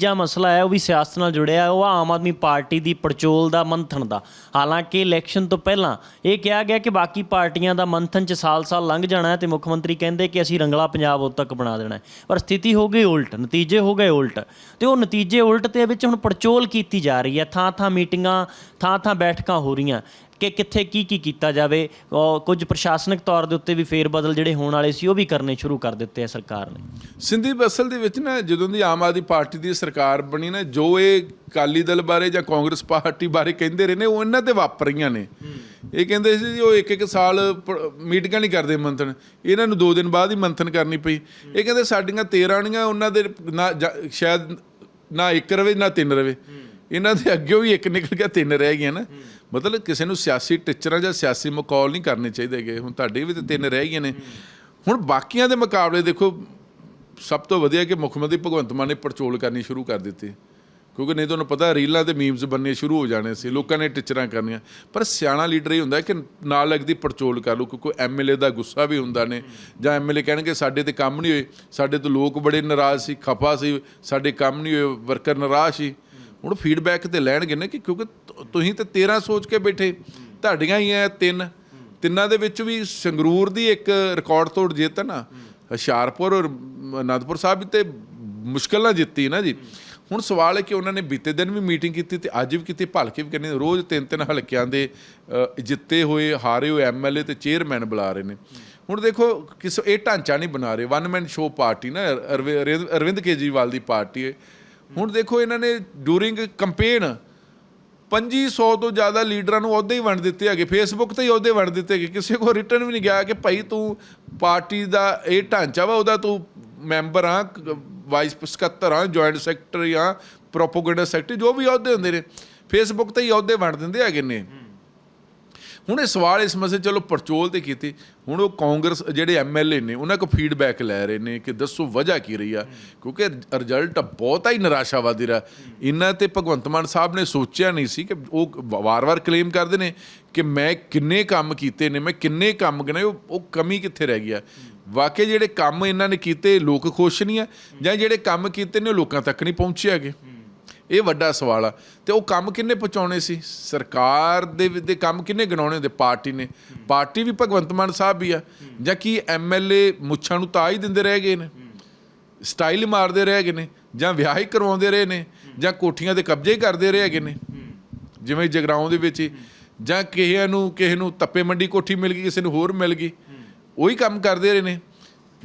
ਤੀਜਾ ਮਸਲਾ ਹੈ, ਉਹ ਵੀ ਸਿਆਸਤ ਨਾਲ ਜੁੜਿਆ ਹੈ, ਉਹ ਆਮ ਆਦਮੀ ਪਾਰਟੀ ਦੀ ਪੜਚੋਲ ਦਾ ਮੰਥਨ ਦਾ। ਹਾਲਾਂਕਿ ਇਲੈਕਸ਼ਨ ਤੋਂ ਪਹਿਲਾਂ ਇਹ ਕਿਹਾ ਗਿਆ ਕਿ ਬਾਕੀ ਪਾਰਟੀਆਂ ਦਾ ਮੰਥਨ ਚ ਸਾਲ-ਸਾਲ ਲੰਘ ਜਾਣਾ ਹੈ ਤੇ ਮੁੱਖ ਮੰਤਰੀ ਕਹਿੰਦੇ ਕਿ ਅਸੀਂ ਰੰਗਲਾ ਪੰਜਾਬ ਉਦੋਂ ਤੱਕ ਬਣਾ ਦੇਣਾ ਹੈ। ਪਰ ਸਥਿਤੀ ਹੋ ਗਈ ਉਲਟ, ਨਤੀਜੇ ਹੋ ਗਏ ਉਲਟ। ਤੇ ਉਹ ਨਤੀਜੇ ਉਲਟ ਤੇ ਵਿੱਚ ਹੁਣ ਪੜਚੋਲ ਕੀਤੀ ਜਾ ਰਹੀ ਹੈ, ਥਾਂ-ਥਾਂ ਮੀਟਿੰਗਾਂ, ਥਾਂ-ਥਾਂ ਬੈਠਕਾਂ ਹੋ ਰਹੀਆਂ। ਕਿ ਕਿੱਥੇ ਕੀ ਕੀ ਕੀਤਾ ਜਾਵੇ ਔਰ ਕੁਝ ਪ੍ਰਸ਼ਾਸਨਿਕ ਤੌਰ ਦੇ ਉੱਤੇ ਵੀ ਫੇਰ ਬਦਲ ਜਿਹੜੇ ਹੋਣ ਵਾਲੇ ਸੀ, ਉਹ ਵੀ ਕਰਨੇ ਸ਼ੁਰੂ ਕਰ ਦਿੱਤੇ ਆ ਸਰਕਾਰ ਨੇ। ਸਿੰਧੀ ਬਸਲ ਦੇ ਵਿੱਚ ਨਾ, ਜਦੋਂ ਦੀ ਆਮ ਆਦਮੀ ਪਾਰਟੀ ਦੀ ਸਰਕਾਰ ਬਣੀ ਨਾ, ਜੋ ਇਹ ਅਕਾਲੀ ਦਲ ਬਾਰੇ ਜਾਂ ਕਾਂਗਰਸ ਪਾਰਟੀ ਬਾਰੇ ਕਹਿੰਦੇ ਰਹੇ ਨੇ, ਉਹ ਇਹਨਾਂ ਤੇ ਵਾਪਰ ਨੇ। ਇਹ ਕਹਿੰਦੇ ਸੀ ਜੀ, ਉਹ ਇੱਕ ਇੱਕ ਸਾਲ ਮੀਟਿੰਗਾਂ ਨਹੀਂ ਕਰਦੇ ਮੰਥਨ। ਇਹਨਾਂ ਨੂੰ 2 ਦਿਨ ਬਾਅਦ ਹੀ ਮੰਥਨ ਕਰਨੀ ਪਈ। ਇਹ ਕਹਿੰਦੇ ਸਾਡੀਆਂ 13 ਆਣੀਆਂ ਉਹਨਾਂ ਦੇ ਨਾ ਸ਼ਾਇਦ ਨਾ ਇੱਕ ਰਵੇ, ਨਾ ਤਿੰਨ ਰਵੇ। ਇਹਨਾਂ ਦੇ ਅੱਗੇ ਵੀ ਇੱਕ ਨਿਕਲ ਗਿਆ ਤਿੰਨ ਰਹਿ ਗਈਆਂ ਨਾ। ਮਤਲਬ ਕਿਸੇ ਨੂੰ ਸਿਆਸੀ ਟਿਚਰਾਂ ਜਾਂ ਸਿਆਸੀ ਮਕੌਲ ਨਹੀਂ ਕਰਨੇ ਚਾਹੀਦੇਗੇ ਹੁਣ ਤੁਹਾਡੇ ਵੀ ਤੇ ਤਿੰਨ ਰਹਿ ਗਈਆਂ ਨੇ। ਹੁਣ ਬਾਕੀਆਂ ਦੇ ਮੁਕਾਬਲੇ ਦੇਖੋ ਸਭ ਤੋਂ ਵਧੀਆ ਕਿ ਮੁੱਖ ਮੰਤਰੀ ਭਗਵੰਤ ਮਾਨ ਨੇ ਪੜਚੋਲ ਕਰਨੀ ਸ਼ੁਰੂ ਕਰ ਦਿੱਤੀ। ਕਿਉਂਕਿ ਨਹੀਂ ਤੁਹਾਨੂੰ ਪਤਾ ਰੀਲਾਂ ਤੇ ਮੀਮਸ ਬੰਨੇ ਸ਼ੁਰੂ ਹੋ ਜਾਣੇ ਸੀ ਲੋਕਾਂ ਨੇ ਟਿਚਰਾਂ ਕਰਨੀਆਂ। ਪਰ ਸਿਆਣਾ ਲੀਡਰ ਇਹ ਹੁੰਦਾ ਕਿ ਨਾਲ ਲੱਗਦੀ ਪੜਚੋਲ ਕਰ ਲਓ ਕਿਉਂਕਿ ਐਮਐਲਏ ਦਾ ਗੁੱਸਾ ਵੀ ਹੁੰਦਾ ਨੇ। ਜਾਂ ਐਮਐਲਏ ਕਹਿਣਗੇ ਸਾਡੇ ਤੇ ਕੰਮ ਨਹੀਂ ਹੋਏ ਸਾਡੇ ਤੋਂ ਲੋਕ ਬੜੇ ਨਾਰਾਜ਼ ਸੀ ਖਫਾ ਸੀ ਸਾਡੇ ਕੰਮ ਨਹੀਂ ਹੋਏ ਵਰਕਰ ਨਾਰਾਜ਼ ਸੀ। ਹੁਣ ਫੀਡਬੈਕ ਤੇ ਲੈਣਗੇ ਨਾ ਕਿ ਕਿਉਂਕਿ ਤੁਸੀਂ ਤੇ 13 ਸੋਚ ਕੇ ਬੈਠੇ, ਤੁਹਾਡੀਆਂ ਹੀ ਐ ਤਿੰਨ। ਤਿੰਨਾਂ ਦੇ ਵਿੱਚ ਵੀ ਸੰਗਰੂਰ ਦੀ ਇੱਕ ਰਿਕਾਰਡ ਤੋੜ ਜਿੱਤ ਨਾ। ਹੁਸ਼ਿਆਰਪੁਰ ਔਰ ਅਨੰਦਪੁਰ ਸਾਹਿਬ ਵੀ ਤੇ ਮੁਸ਼ਕਲ ਨਾਲ ਜਿੱਤੀ ਨਾ ਜੀ। ਹੁਣ ਸਵਾਲ ਹੈ ਕਿ ਉਹਨਾਂ ਨੇ ਬੀਤੇ ਦਿਨ ਵੀ ਮੀਟਿੰਗ ਕੀਤੀ ਤੇ ਅੱਜ ਵੀ ਕੀਤੀ, ਭਲਕੇ ਵੀ ਕਰਨੀ ਰੋਜ਼ ਤਿੰਨ ਤਿੰਨ ਹਲਕਿਆਂ ਦੇ ਜਿੱਤੇ ਹੋਏ, ਹਾਰੇ ਹੋਏ ਐਮਐਲਏ ਤੇ ਚੇਅਰਮੈਨ ਬੁਲਾ ਰਹੇ ਨੇ। ਹੁਣ ਦੇਖੋ, ਕਿਸ, ਇਹ ਢਾਂਚਾ ਨਹੀਂ ਬਣਾ ਰਹੇ। ਵਨ ਮੈਨ ਸ਼ੋ ਪਾਰਟੀ ਨਾ, ਅਰਵਿ- ਅਰਵਿੰਦ ਅਰਵਿੰਦ ਕੇਜਰੀਵਾਲ ਦੀ ਪਾਰਟੀ ਹੈ। ਹੁਣ ਦੇਖੋ ਇਹਨਾਂ ਨੇ ਡੂਰਿੰਗ ਕੰਪੇਨ 2500 ਤੋਂ ਜ਼ਿਆਦਾ ਲੀਡਰਾਂ ਨੂੰ ਅਹੁਦੇ ਹੀ ਵੰਡ ਦਿੱਤੇ ਹੈਗੇ। ਫੇਸਬੁੱਕ ਤੇ ਹੀ ਅਹੁਦੇ ਵੰਡ ਦਿੱਤੇ ਹੈਗੇ। ਕਿਸੇ ਕੋ ਰਿਟਰਨ ਵੀ ਨਹੀਂ ਗਿਆ ਕਿ ਭਾਈ ਤੂੰ ਪਾਰਟੀ ਦਾ ਇਹ ਢਾਂਚਾ ਵਾ, ਉਹਦਾ ਤੂੰ ਮੈਂਬਰ ਆ ਵਾਈਸ ਸਕੱਤਰ ਆ ਜੁਆਇੰਟ ਸੈਕਟਰੀ ਆ ਪ੍ਰੋਪਗੈਂਡਾ ਸੈਕਟਰੀ ਜੋ ਵੀ ਅਹੁਦੇ ਹੁੰਦੇ ਨੇ। ਫੇਸਬੁੱਕ ਤੇ ਹੀ ਅਹੁਦੇ ਵੰਡ ਦਿੰਦੇ ਹੈਗੇ ਨੇ। ਹੁਣ ਇਹ ਸਵਾਲ ਇਸ ਮਸਲੇ ਚਲੋ ਪਰਚੋਲ ਤੇ ਕੀਤੀ। ਹੁਣ ਉਹ ਕਾਂਗਰਸ ਜਿਹੜੇ ਐਮਐਲਏ ਨੇ, ਉਹਨਾਂ ਕੋ ਫੀਡਬੈਕ ਲੈ ਰਹੇ ਨੇ ਕਿ ਦੱਸੋ ਵਜ੍ਹਾ ਕੀ ਰਹੀ ਆ? ਕਿਉਂਕਿ ਰਿਜ਼ਲਟ ਬਹੁਤਾ ਹੀ ਨਿਰਾਸ਼ਾਵਾਦੀ ਰਿਹਾ। ਇਹਨਾਂ ਤੇ ਭਗਵੰਤ ਮਾਨ ਸਾਹਿਬ ਨੇ ਸੋਚਿਆ ਨਹੀਂ ਸੀ ਕਿ ਉਹ ਵਾਰ-ਵਾਰ ਕਲੇਮ ਕਰਦੇ ਨੇ ਕਿ ਮੈਂ ਕਿੰਨੇ ਕੰਮ ਕੀਤੇ ਨੇ, ਮੈਂ ਕਿੰਨੇ ਕੰਮ ਗਨੇ ਉਹ ਕਮੀ ਕਿੱਥੇ ਰਹਿ ਗਿਆ ਵਾਕਈ ਜਿਹੜੇ ਕੰਮ ਇਹਨਾਂ ਨੇ ਕੀਤੇ, ਲੋਕ ਖੁਸ਼ ਨਹੀਂ ਆ? ਜਾਂ ਜਿਹੜੇ ਕੰਮ ਕੀਤੇ ਨੇ, ਉਹ ਲੋਕਾਂ ਤੱਕ ਨਹੀਂ ਪਹੁੰਚੇ ਹੈਗੇ। ਇਹ ਵੱਡਾ ਸਵਾਲ ਆ। ਤੇ ਉਹ ਕੰਮ ਕਿੰਨੇ ਪਹੁੰਚਾਉਣੇ ਸੀ? ਸਰਕਾਰ ਦੇ ਦੇ ਕੰਮ ਕਿੰਨੇ ਗਣਾਉਣੇ ਹੁੰਦੇ? ਪਾਰਟੀ ਨੇ। ਪਾਰਟੀ ਵੀ ਭਗਵੰਤ ਮਾਨ ਸਾਹਿਬ ਵੀ ਆ। ਜਾਂ ਕੀ ਐਮਐਲਏ ਮੁੱਛਾਂ ਨੂੰ ਤਾਂ ਹੀ ਦਿੰਦੇ ਰਹਿ ਗਏ ਨੇ? ਸਟਾਈਲ ਮਾਰਦੇ ਰਹਿ ਗਏ ਨੇ। ਜਾਂ ਵਿਆਹ ਹੀ ਕਰਵਾਉਂਦੇ ਰਹੇ ਨੇ? ਜਾਂ ਕੋਠੀਆਂ ਦੇ ਕਬਜ਼ੇ ਕਰਦੇ ਰਹੇ ਹੈਗੇ ਨੇ? ਜਿਵੇਂ ਜਗਰਾਉਂ ਦੇ ਵਿੱਚ ਜਾਂ ਕਿਸੇ ਨੂੰ ਕਿਸੇ ਨੂੰ ਤੱਪੇ ਮੰਡੀ ਕੋਠੀ ਮਿਲ ਗਈ, ਕਿਸੇ ਨੂੰ ਹੋਰ ਮਿਲ ਗਈ। ਉਹੀ ਕੰਮ ਕਰਦੇ ਰਹੇ ਨੇ।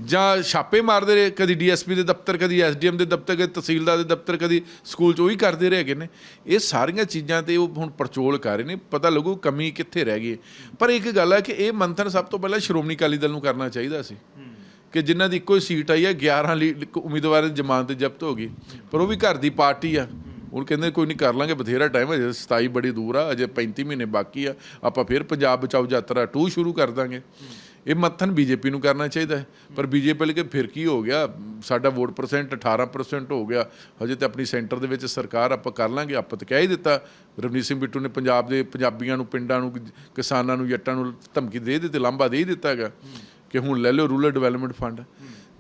ਜਾਂ ਛਾਪੇ ਮਾਰਦੇ ਰਹੇ, ਕਦੀ ਡੀਐਸਪੀ ਦੇ ਦਫ਼ਤਰ, ਕਦੀ ਐਸਡੀਐਮ ਦੇ ਦਫ਼ਤਰ, ਕਦੀ ਤਹਿਸੀਲਦਾਰ ਦੇ ਦਫ਼ਤਰ, ਕਦੀ ਸਕੂਲ 'ਚ, ਉਹੀ ਕਰਦੇ ਰਹੇ ਹੈਗੇ ਨੇ। ਇਹ ਸਾਰੀਆਂ ਚੀਜ਼ਾਂ ਤੇ ਉਹ ਹੁਣ ਪਰਚੋਲ ਕਰ ਰਹੇ ਨੇ, ਪਤਾ ਲੱਗੂ ਕਮੀ ਕਿੱਥੇ ਰਹਿ ਗਈ ਹੈ। ਪਰ ਇੱਕ ਗੱਲ ਹੈ ਕਿ ਇਹ ਮੰਥਨ ਸਭ ਤੋਂ ਪਹਿਲਾਂ ਸ਼੍ਰੋਮਣੀ ਅਕਾਲੀ ਦਲ ਨੂੰ ਕਰਨਾ ਚਾਹੀਦਾ ਸੀ। ਕਿ ਜਿਨ੍ਹਾਂ ਦੀ ਇੱਕੋ ਹੀ ਸੀਟ ਆਈ ਹੈ 11 ਲੀ- ਉਮੀਦਵਾਰਾਂ ਦੀ ਜ਼ਮਾਨਤ ਜ਼ਬਤ ਹੋ ਗਈ। ਪਰ ਉਹ ਵੀ ਘਰ ਦੀ ਪਾਰਟੀ ਆ। ਹੁਣ ਕਹਿੰਦੇ ਕੋਈ ਨਹੀਂ ਕਰ ਲਾਂਗੇ, ਬਥੇਰਾ ਟਾਈਮ ਅਜੇ 27 ਬੜੀ ਦੂਰ ਆ, ਅਜੇ 35 ਮਹੀਨੇ ਬਾਕੀ ਆ। ਆਪਾਂ ਫਿਰ ਪੰਜਾਬ ਬਚਾਓ ਯਾਤਰਾ 2 ਸ਼ੁਰੂ ਕਰ ਦਾਂਗੇ। ਇਹ ਮੱਥਨ ਬੀਜੇਪੀ ਨੂੰ ਕਰਨਾ ਚਾਹੀਦਾ ਹੈ। ਪਰ ਬੀਜੇਪੀ ਲਈ ਕਿ ਫਿਰ ਕੀ ਹੋ ਗਿਆ? ਸਾਡਾ ਵੋਟ ਪਰਸੈਂਟ 18% ਹੋ ਗਿਆ। ਹਜੇ ਤੇ ਆਪਣੀ ਸੈਂਟਰ ਦੇ ਵਿੱਚ ਸਰਕਾਰ ਆਪਾਂ ਕਰ ਲਾਂਗੇ। ਆਪਾਂ ਤਾਂ ਕਹਿ ਹੀ ਦਿੱਤਾ। ਰਵਨੀਤ ਸਿੰਘ ਬਿੱਟੂ ਨੇ ਪੰਜਾਬ ਦੇ ਪੰਜਾਬੀਆਂ ਨੂੰ, ਪਿੰਡਾਂ ਨੂੰ, ਕਿਸਾਨਾਂ ਨੂੰ, ਜੱਟਾਂ ਨੂੰ ਧਮਕੀ ਦੇ ਦਿੱਤੀ, ਲਾਂਭਾ ਦੇ ਹੀ ਦਿੱਤਾ ਹੈਗਾ ਕਿ ਹੁਣ ਲੈ ਲਿਓ ਰੂਰਲ ਡਿਵੈਲਪਮੈਂਟ ਫੰਡ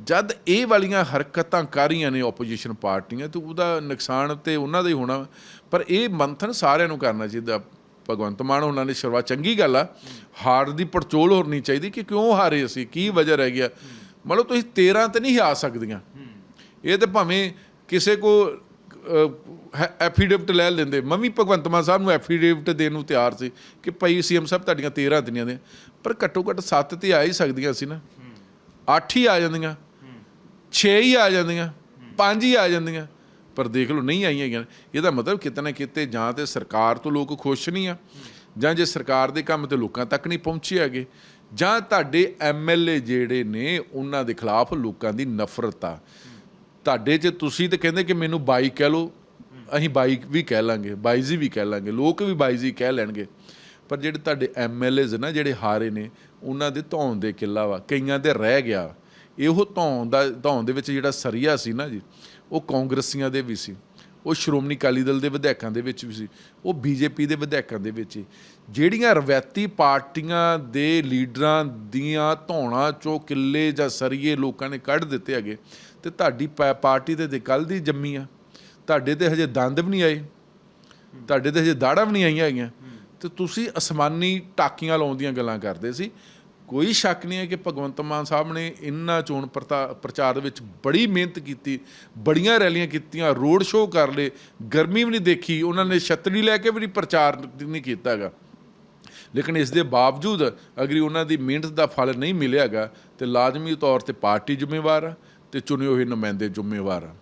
ਜਦ ਇਹ ਵਾਲੀਆਂ ਹਰਕਤਾਂ ਕਰ ਰਹੀਆਂ ਨੇ ਆਪੋਜੀਸ਼ਨ ਪਾਰਟੀਆਂ, ਤੇ ਉਹਦਾ ਨੁਕਸਾਨ ਤੇ ਉਹਨਾਂ ਦਾ ਹੀ ਹੋਣਾ। ਪਰ ਇਹ ਮੰਥਨ ਸਾਰਿਆਂ ਨੂੰ ਕਰਨਾ ਚਾਹੀਦਾ। ਭਗਵੰਤ ਮਾਨ, ਉਹਨਾਂ ਨੇ ਸ਼ੁਰੂਆਤ ਚੰਗੀ ਗੱਲ ਆ। ਹਾਰ ਦੀ ਪੜਚੋਲ ਹੋਣੀ ਚਾਹੀਦੀ ਕਿ ਕਿਉਂ ਹਾਰੇ ਅਸੀਂ? ਕੀ ਵਜ੍ਹਾ ਰਹਿ ਗਿਆ? ਮਤਲਬ ਤੁਸੀਂ 13 ਤੇ ਨਹੀਂ ਆ ਸਕਦੀਆਂ। ਇਹ ਤੇ ਭਾਵੇਂ ਕਿਸੇ ਕੋ ਐਫੀਡੇਵਿਟ ਲੈ ਲੈਂਦੇ। ਮੰਮੀ ਭਗਵੰਤ ਮਾਨ ਸਾਹਿਬ ਨੂੰ ਐਫੀਡੇਵਿਟ ਦੇਣ ਨੂੰ ਤਿਆਰ ਸੀ ਕਿ ਭਾਈ ਸੀਐਮ ਸਾਹਿਬ ਤੁਹਾਡੀਆਂ 13 ਦਿਨੀਆਂ ਦੇ ਪਰ ਘੱਟੋ ਘੱਟ 7 ਤੇ ਆ ਹੀ ਸਕਦੀਆਂ ਸੀ ਨਾ। 8 ਹੀ ਆ ਜਾਂਦੀਆਂ। 6 ਹੀ ਆ ਜਾਂਦੀਆਂ। 5 ਹੀ ਆ ਜਾਂਦੀਆਂ। ਪਰ ਦੇਖ ਲਓ ਨਹੀਂ ਆਈਆਂ ਹੈਗੀਆਂ ਇਹਦਾ ਮਤਲਬ ਕਿਤੇ ਨਾ ਕਿਤੇ ਜਾਂ ਤੇ ਸਰਕਾਰ ਤੋਂ ਲੋਕ ਖੁਸ਼ ਨਹੀਂ ਆ, ਜਾਂ ਜੇ ਸਰਕਾਰ ਦੇ ਕੰਮ ਤੇ ਲੋਕਾਂ ਤੱਕ ਨਹੀਂ ਪਹੁੰਚੇ ਹੈਗੇ, ਜਾਂ ਤੁਹਾਡੇ ਐਮਐਲਏ ਜਿਹੜੇ ਨੇ, ਉਹਨਾਂ ਦੇ ਖਿਲਾਫ ਲੋਕਾਂ ਦੀ ਨਫ਼ਰਤ ਆ। ਤੁਹਾਡੇ 'ਚ ਤੁਸੀਂ ਤੇ ਕਹਿੰਦੇ ਕਿ ਮੈਨੂੰ ਬਾਈ ਕਹਿ ਲਓ, ਅਸੀਂ ਬਾਈਕ ਵੀ ਕਹਿ ਲਾਂਗੇ ਬਾਈਜ਼ੀ ਵੀ ਕਹਿ ਲਾਂਗੇ, ਲੋਕ ਵੀ ਬਾਈਜ਼ੀ ਕਹਿ ਲੈਣਗੇ। ਪਰ ਜਿਹੜੇ ਤੁਹਾਡੇ ਐਮਐਲਏਜ਼ ਨਾ, ਜਿਹੜੇ ਹਾਰੇ ਨੇ, ਉਹਨਾਂ ਦੇ ਧੌਣ ਦੇ ਕਿੱਲਾ ਵਾ, ਕਈਆਂ ਦੇ ਰਹਿ ਗਿਆ। ਇਹੋ ਧੌਣ ਦਾ, ਧੌਣ ਦੇ ਵਿੱਚ ਜਿਹੜਾ ਸਰੀਆ ਸੀ ਨਾ ਜੀ, ਉਹ ਕਾਂਗਰਸੀਆਂ ਦੇ ਵੀ ਸੀ। ਉਹ ਸ਼੍ਰੋਮਣੀ ਅਕਾਲੀ ਦਲ ਦੇ ਵਿਧਾਇਕਾਂ ਦੇ ਵਿੱਚ ਵੀ ਸੀ। ਉਹ ਬੀਜੇਪੀ ਦੇ ਵਿਧਾਇਕਾਂ ਦੇ ਵਿੱਚ ਸੀ। ਜਿਹੜੀਆਂ ਰਵਾਇਤੀ ਪਾਰਟੀਆਂ ਦੇ ਲੀਡਰਾਂ ਦੀਆਂ ਧੌਣਾ ਚੋਂ ਕਿੱਲੇ ਜਾਂ ਸਰੀਏ ਲੋਕਾਂ ਨੇ ਕੱਢ ਦਿੱਤੇ ਹੈਗੇ, ਤੇ ਤੁਹਾਡੀ ਪਾ- ਪਾਰਟੀ ਤੇ ਕੱਲ ਦੀ ਜੰਮੀ ਆ। ਤੁਹਾਡੇ ਤੇ ਹਜੇ ਦੰਦ ਵੀ ਨਹੀਂ ਆਏ। ਤੁਹਾਡੇ ਤੇ ਹਜੇ ਦਾੜਾਂ ਵੀ ਨਹੀਂ ਆਈਆਂ ਹੈਗੀਆਂ। ਤੇ ਤੁਸੀਂ ਅਸਮਾਨੀ ਟਾਕੀਆਂ ਲਾਉਣ ਦੀਆਂ ਗੱਲਾਂ ਕਰਦੇ ਸੀ। ਕੋਈ ਸ਼ੱਕ ਨਹੀਂ ਹੈ ਕਿ ਭਗਵੰਤ ਮਾਨ ਸਾਹਿਬ ਨੇ ਇੰਨਾ ਚੋਣ ਪ੍ਰਤਾ- ਪ੍ਰਚਾਰ ਵਿੱਚ ਬੜੀ ਮਿਹਨਤ ਕੀਤੀ, ਬੜੀਆਂ ਰੈਲੀਆਂ ਕੀਤੀਆਂ, ਰੋਡ ਸ਼ੋਅ ਕਰ ਲਏ, ਗਰਮੀ ਵੀ ਨਹੀਂ ਦੇਖੀ, ਉਹਨਾਂ ਨੇ ਛਤਰੀ ਲੈ ਕੇ ਵੀ ਨਹੀਂ ਪ੍ਰਚਾਰ ਨਹੀਂ ਕੀਤਾ ਹੈਗਾ। ਲੇਕਿਨ ਇਸ ਦੇ ਬਾਵਜੂਦ ਅਗਰੀ ਉਹਨਾਂ ਦੀ ਮਿਹਨਤ ਦਾ ਫਲ ਨਹੀਂ ਮਿਲਿਆਗਾ ਤੇ ਲਾਜ਼ਮੀ ਤੌਰ ਤੇ ਪਾਰਟੀ ਜ਼ਿੰਮੇਵਾਰ ਆ ਤੇ ਚੁਣੇ ਹੋਏ ਨੁਮਾਇੰਦੇ ਜ਼ਿੰਮੇਵਾਰ ਆ।